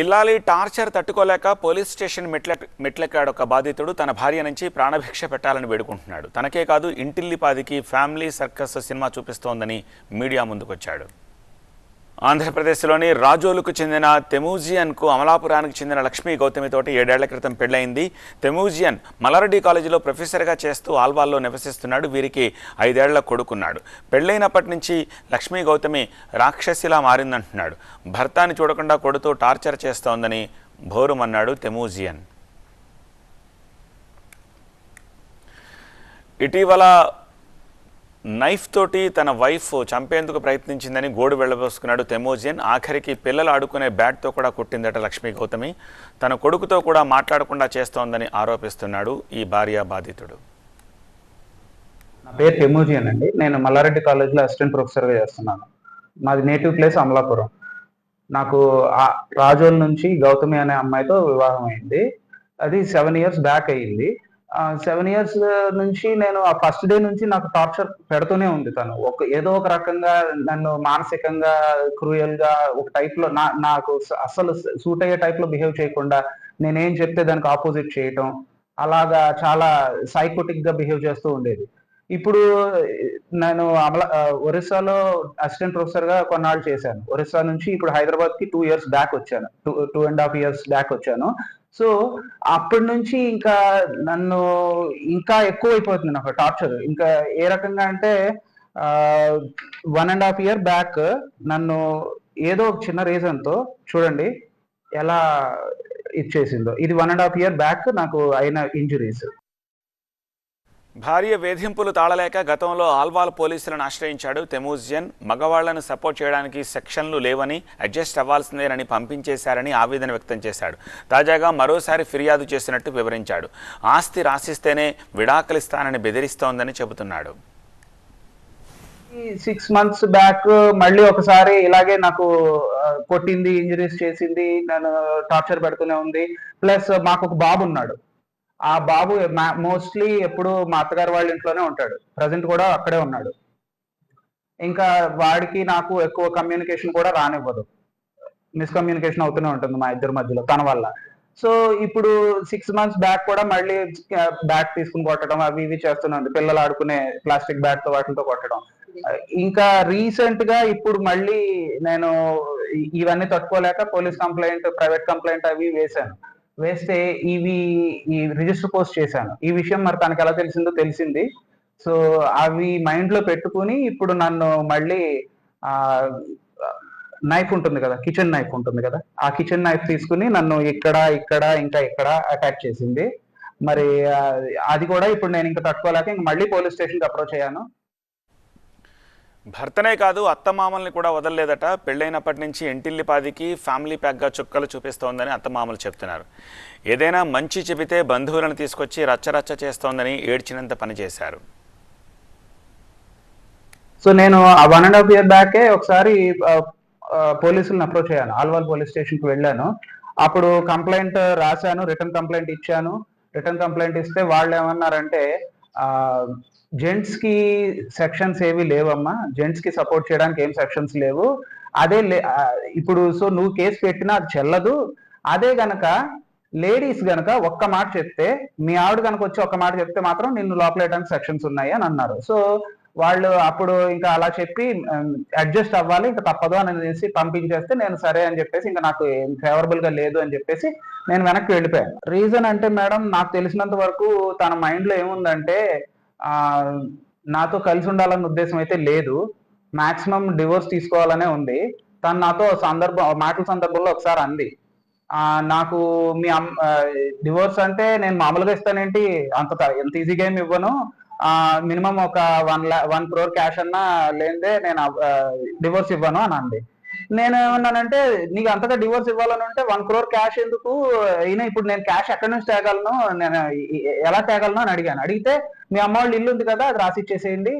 ఇల్లాలి torture తట్టుకోలేక police station మెట్ల మెట్లెక్కాడు ఒక బాధితుడు. తన భార్య నుంచి ప్రాణభిక్ష పెట్టాలని వేడుకుంటున్నాడు. తనకే కాదు ఇంటిల్లిపాదికి ఫ్యామిలీ సర్కస్ సినిమా చూపిస్తోందని మీడియా ముందుకొచ్చాడు. ఆంధ్రప్రదేశ్లోని రాజోలుకు చెందిన తెమూజియన్కు అమలాపురానికి చెందిన లక్ష్మీ గౌతమితోటి ఏడేళ్ళ క్రితం పెళ్ళైంది తెమూజియన్ మలారెడ్డి కాలేజీలో ప్రొఫెసర్గా చేస్తూ ఆల్వాల్లో నివసిస్తున్నాడు. వీరికి ఐదేళ్ళ కొడుకున్నాడు. పెళ్ళైనప్పటి నుంచి లక్ష్మీ గౌతమి రాక్షసిలా మారిందంటున్నాడు. భర్తాన్ని చూడకుండా కొడుతూ టార్చర్ చేస్తోందని భోరుమన్నాడు తెమూజియన్. ఇటీవల నైఫ్ తోటి తన వైఫ్ చంపేందుకు ప్రయత్నించిందని గోడు వెళ్ళబోసుకున్నాడు తెమోజియన్ ఆఖరికి పిల్లలు ఆడుకునే బ్యాట్తో కూడా కొట్టిందట లక్ష్మీ గౌతమి. తన కొడుకుతో కూడా మాట్లాడకుండా చేస్తోందని ఆరోపిస్తున్నాడు ఈ భార్య బాధితుడు. నా పేరు టెమోజియన్ అండి. నేను మల్లారెడ్డి కాలేజ్లో అసిస్టెంట్ ప్రొఫెసర్గా చేస్తున్నాను. మాది నేటివ్ ప్లేస్ అమలాపురం. నాకు రాజోల్ నుంచి గౌతమి అనే అమ్మాయితో వివాహం అయింది అది సెవెన్ ఇయర్స్ బ్యాక్ అయ్యింది సెవెన్ ఇయర్స్ uh, నుంచి నేను ఆ ఫస్ట్ డే నుంచి నాకు టార్చర్ పెడుతూనే ఉంది తను. ఒక ఏదో ఒక రకంగా నన్ను మానసికంగా క్రూయల్గా ఒక టైప్లో నా నాకు అసలు సూట్ అయ్యే టైప్లో బిహేవ్ చేయకుండా నేనేం చెప్తే దానికి ఆపోజిట్ చేయటం అలాగా చాలా సైకోటిక్గా బిహేవ్ చేస్తూ ఉండేది. ఇప్పుడు నేను అమల ఒరిస్సాలో అసిస్టెంట్ ప్రొఫెసర్గా కొన్నాళ్ళు చేశాను. ఒరిస్సా నుంచి ఇప్పుడు హైదరాబాద్కి టూ ఇయర్స్ బ్యాక్ వచ్చాను. Two two and half years back వచ్చాను. సో అప్పటి నుంచి ఇంకా నన్ను ఇంకా ఎక్కువ అయిపోతుంది నాకు టార్చర్. ఇంకా ఏ రకంగా అంటే one and half year back నన్ను ఏదో ఒక చిన్న రీజన్తో చూడండి ఎలా ఇచ్చేసిందో. ఇది one and half year back నాకు అయిన ఇంజురీస్. భార్య వేధింపులు తాళలేక గతంలో ఆల్వాల్ పోలీసులను ఆశ్రయించాడు. తెమూజియన్ మగవాళ్ళను సపోర్ట్ చేయడానికి సెక్షన్లు లేవని అడ్జస్ట్ అవ్వాల్సిందేనని పంపించేశారని ఆవేదన వ్యక్తం చేశాడు. తాజాగా మరోసారి ఫిర్యాదు చేసినట్టు వివరించాడు. ఆస్తి రాసిస్తేనే విడాకులిస్తానని బెదిరిస్తోందని చెబుతున్నాడు. సిక్స్ మంత్స్ బ్యాక్ మళ్ళీ ఒకసారి ఇలాగే నాకు కొట్టింది ఇంజరీస్ చేసింది నన్ను టార్చర్ పెడుతూనే ఉంది. ప్లస్ మాకు ఒక బాబు ఉన్నాడు ఆ బాబు మోస్ట్లీ ఎప్పుడు మా అత్తగారు వాళ్ళ ఇంట్లోనే ఉంటాడు. ప్రజెంట్ కూడా అక్కడే ఉన్నాడు. ఇంకా వాడికి నాకు ఎక్కువ కమ్యూనికేషన్ కూడా రానివ్వదు. మిస్కమ్యూనికేషన్ అవుతూనే ఉంటుంది మా ఇద్దరి మధ్యలో తన వల్ల. సో ఇప్పుడు సిక్స్ మంత్స్ బ్యాక్ కూడా మళ్ళీ బ్యాట్ తీసుకుని కొట్టడం అవి ఇవి చేస్తున్నాను పిల్లలు ఆడుకునే ప్లాస్టిక్ బ్యాట్తో వాటితో కొట్టడం. ఇంకా రీసెంట్గా ఇప్పుడు మళ్ళీ నేను ఇవన్నీ తట్టుకోలేక పోలీస్ కంప్లైంట్ ప్రైవేట్ కంప్లైంట్ అవి వేశాను. వేస్తే ఇవి ఈ రిజిస్టర్ పోస్ట్ చేశాను. ఈ విషయం మరి తనకు ఎలా తెలిసిందో తెలిసింది. సో అవి మైండ్లో పెట్టుకుని ఇప్పుడు నన్ను మళ్ళీ ఆ నైఫ్ ఉంటుంది కదా కిచెన్ నైఫ్ ఉంటుంది కదా ఆ కిచెన్ నైఫ్ తీసుకుని నన్ను ఇక్కడ ఇక్కడ ఇంకా ఇక్కడ అటాక్ చేసింది. మరి అది కూడా ఇప్పుడు నేను ఇంకా తట్టుకోలేక ఇంక మళ్ళీ పోలీస్ స్టేషన్కి అప్రోచ్ అయ్యాను. భర్తనే కాదు అత్తమామల్ని కూడా వదలలేదట. పెళ్ళైనప్పటి నుంచి ఇంటిల్లిపాదికి ఫ్యామిలీ ప్యాక్గా చుక్కలు చూపిస్తోందని అత్తమామలు చెప్తున్నారు. ఏదైనా మంచి చెబితే బంధువులను తీసుకొచ్చి రచ్చరచ్చ చేస్తోందని ఏడ్చినంత పనిచేశారు సో నేను ఆ వన్ అండ్ హాఫ్ ఇయర్ బ్యాకే ఒకసారి పోలీసులను అప్రోచ్ అయ్యాను. ఆల్వాల్ పోలీస్ స్టేషన్కి వెళ్ళాను. అప్పుడు కంప్లైంట్ రాశాను రిటర్న్ కంప్లైంట్ ఇచ్చాను. రిటర్న్ కంప్లైంట్ ఇస్తే వాళ్ళు ఏమన్నారంటే జెంట్స్కి సెక్షన్స్ ఏవి లేవమ్మా. జెంట్స్కి సపోర్ట్ చేయడానికి ఏం సెక్షన్స్ లేవు. అదే లే- ఇప్పుడు సో నువ్వు కేసు పెట్టినా అది చెల్లదు. అదే గనక లేడీస్ గనక ఒక్క మాట చెప్తే మీ ఆవిడ కనుక వచ్చి ఒక్క మాట చెప్తే మాత్రం నిన్ను లోపలేయడానికి సెక్షన్స్ ఉన్నాయి అని అన్నారు. సో వాళ్ళు అప్పుడు ఇంకా అలా చెప్పి అడ్జస్ట్ అవ్వాలి ఇంకా తప్పదు అని అనేసి పంపించేస్తే నేను సరే అని చెప్పేసి ఇంకా నాకు ఫేవరబుల్గా లేదు అని చెప్పేసి నేను వెనక్కి వెళ్ళిపోయాను. రీజన్ అంటే మేడం నాకు తెలిసినంత వరకు తన మైండ్లో ఏముందంటే ఆ నాతో కలిసి ఉండాలన్న ఉద్దేశం అయితే లేదు. మాక్సిమం డివోర్స్ తీసుకోవాలనే ఉంది. తను నాతో సందర్భం మాటల సందర్భంలో ఒకసారి అంది. ఆ నాకు మీ డివోర్స్ అంటే నేను మామూలుగా ఇస్తానేంటి? అంత ఎంత ఈజీగా ఏమి ఇవ్వను? మినిమం ఒక వన్ లా వన్ క్రోర్ క్యాష్ అన్నా లేదే నేను డివోర్స్ ఇవ్వను అని అంది. నేను ఏమన్నానంటే నీకు అంతగా డివోర్స్ ఇవ్వాలని ఉంటే వన్ క్రోర్ క్యాష్ ఎందుకు? అయినా ఇప్పుడు నేను క్యాష్ ఎక్కడి నుంచి తేగలను? నేను ఎలా తేగలను అని అడిగాను. అడిగితే మీ అమ్మ వాళ్ళు ఇల్లు ఉంది కదా అది రాసి ఇచ్చేసేయండి.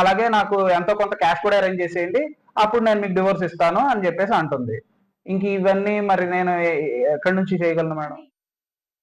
అలాగే నాకు ఎంతో కొంత క్యాష్ కూడా అరేంజ్ చేసేయండి. అప్పుడు నేను మీకు డివోర్స్ ఇస్తాను అని చెప్పేసి అంటుంది. ఇంక ఇవన్నీ మరి నేను ఎక్కడి నుంచి చేయగలను మేడం?